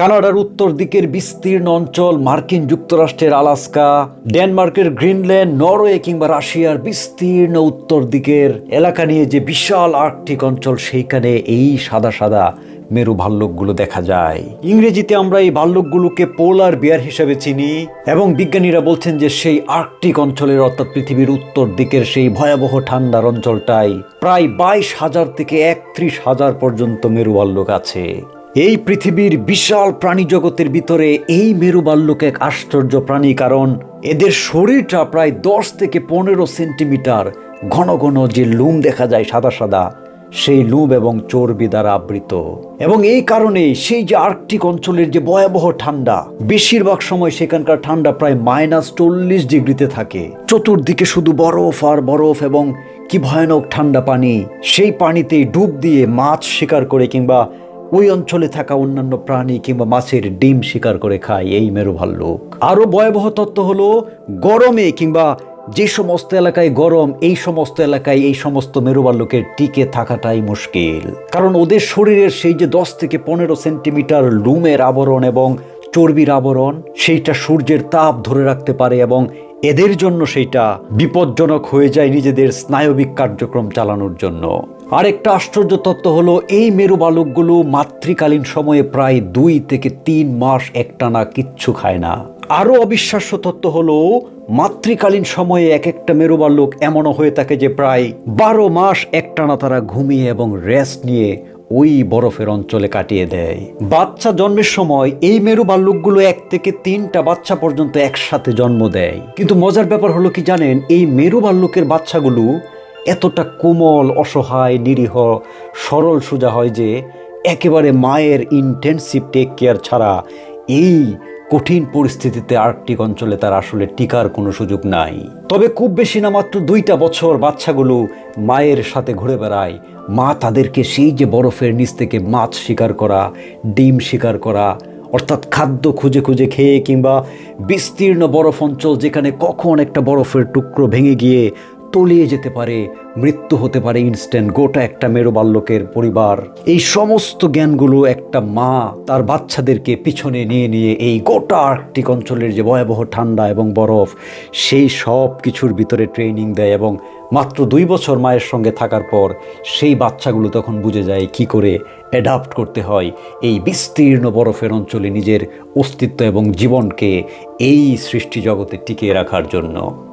কানাডার উত্তর দিকের বিস্তীর্ণ অঞ্চল, মার্কিন যুক্তরাষ্ট্রের আলাস্কা, ডেনমার্কের গ্রিনল্যান্ড, নরওয়ে কিংবা রাশিয়ার বিস্তীর্ণ উত্তর দিকের এলাকা নিয়ে যে বিশাল আর্কটিক অঞ্চল, সেইখানে এই সাদা সাদা মেরু ভাল্লুকগুলো দেখা যায়। ইংরেজিতে আমরা এই ভাল্লুকগুলোকে পোলার বিয়ার হিসেবে চিনি এবং বিজ্ঞানীরা বলছেন যে সেই আর্কটিক অঞ্চলের, অর্থাৎ পৃথিবীর উত্তর দিকের সেই ভয়াবহ ঠান্ডার অঞ্চলটাই প্রায় বাইশ হাজার থেকে একত্রিশ হাজার পর্যন্ত মেরু ভাল্লুক আছে। এই পৃথিবীর বিশাল প্রাণী জগতের ভিতরে এই মেরু ভাল্লুক এক আশ্চর্য প্রাণী, কারণ এদের শরীরটা প্রায় দশ থেকে পনেরো সেন্টিমিটার ঘন ঘন যে লুম দেখা যায় সাদা সাদা, সেই লুম এবং চর্বি দ্বারা আবৃত। এবং এই কারণে সেই যে আর্কটিক অঞ্চলের যে ভয়াবহ ঠান্ডা, বেশিরভাগ সময় সেখানকার ঠান্ডা প্রায় মাইনাস চল্লিশ ডিগ্রিতে থাকে। চতুর্দিকে শুধু বরফ আর বরফ এবং কি ভয়ানক ঠান্ডা পানি, সেই পানিতে ডুব দিয়ে মাছ শিকার করে কিংবা ওই অঞ্চলে থাকা অন্যান্য প্রাণী কিংবা মাছের ডিম শিকার করে খায় এই মেরু ভাল্লুক আরও ভয়াবহ তত্ত্ব হলো, গরমে কিংবা যে সমস্ত এলাকায় গরম, এই সমস্ত এলাকায় এই সমস্ত মেরু ভাল্লুকের টিকে থাকাটাই মুশকিল। কারণ ওদের শরীরের সেই যে দশ থেকে পনেরো সেন্টিমিটার লুমের আবরণ এবং চর্বির আবরণ, সেইটা সূর্যের তাপ ধরে রাখতে পারে এবং এদের জন্য সেইটা বিপজ্জনক হয়ে যায় নিজেদের স্নায়বিক কার্যক্রম চালানোর জন্য। আরেকটা আশ্চর্য তত্ত্ব হলো, এই মেরু বালকগুলো মাতৃকালীন সময়ে প্রায় দুই থেকে তিন মাস একটানা কিচ্ছু খায় না। আরও অবিশ্বাস্য তত্ত্ব হলো, মাতৃকালীন সময়ে এক একটা মেরু বালক এমনও হয়ে থাকে যে প্রায় বারো মাস একটানা তারা ঘুমিয়ে এবং রেস্ট নিয়ে ওই বরফের অঞ্চলে কাটিয়ে দেয়। বাচ্চা জন্মের সময় এই মেরু ভাল্লুকগুলো এক থেকে তিনটা বাচ্চা পর্যন্ত একসাথে জন্ম দেয়। কিন্তু মজার ব্যাপার হলো কি জানেন, এই মেরু ভাল্লুকের বাচ্চাগুলো এতটা কোমল, অসহায়, নিরীহ, সরল সোজা হয় যে একেবারে মায়ের ইন্টেন্সিভ টেক কেয়ার ছাড়া এই কঠিন পরিস্থিতিতে আর্কটিক অঞ্চলে তার আসলে টিকার কোনো সুযোগ নাই। তবে খুব বেশি না, মাত্র দুইটা বছর বাচ্চাগুলো মায়ের সাথে ঘুরে বেড়ায়। মা তাদেরকে সেই যে বরফের নিচ থেকে মাছ শিকার করা, ডিম শিকার করা, অর্থাৎ খাদ্য খুঁজে খুঁজে খেয়ে কিংবা বিস্তীর্ণ বরফ অঞ্চল যেখানে কখন একটা বরফের টুকরো ভেঙে গিয়ে তলিয়ে যেতে পারে, মৃত্যু হতে পারে ইনস্ট্যান্ট গোটা একটা মেরু বাল্যকের পরিবার। এই সমস্ত জ্ঞানগুলো একটা মা তার বাচ্চাদেরকে পিছনে নিয়ে নিয়ে এই গোটা আর্কটিক অঞ্চলের যে ভয়াবহ ঠান্ডা এবং বরফ, সেই সব কিছুর ভিতরে ট্রেনিং দেয় এবং মাত্র দুই বছর মায়ের সঙ্গে থাকার পর সেই বাচ্চাগুলো তখন বুঝে যায় কি করে অ্যাডাপ্ট করতে হয় এই বিস্তীর্ণ বরফের অঞ্চলে নিজের অস্তিত্ব এবং জীবনকে এই সৃষ্টি জগতে টিকিয়ে রাখার জন্য।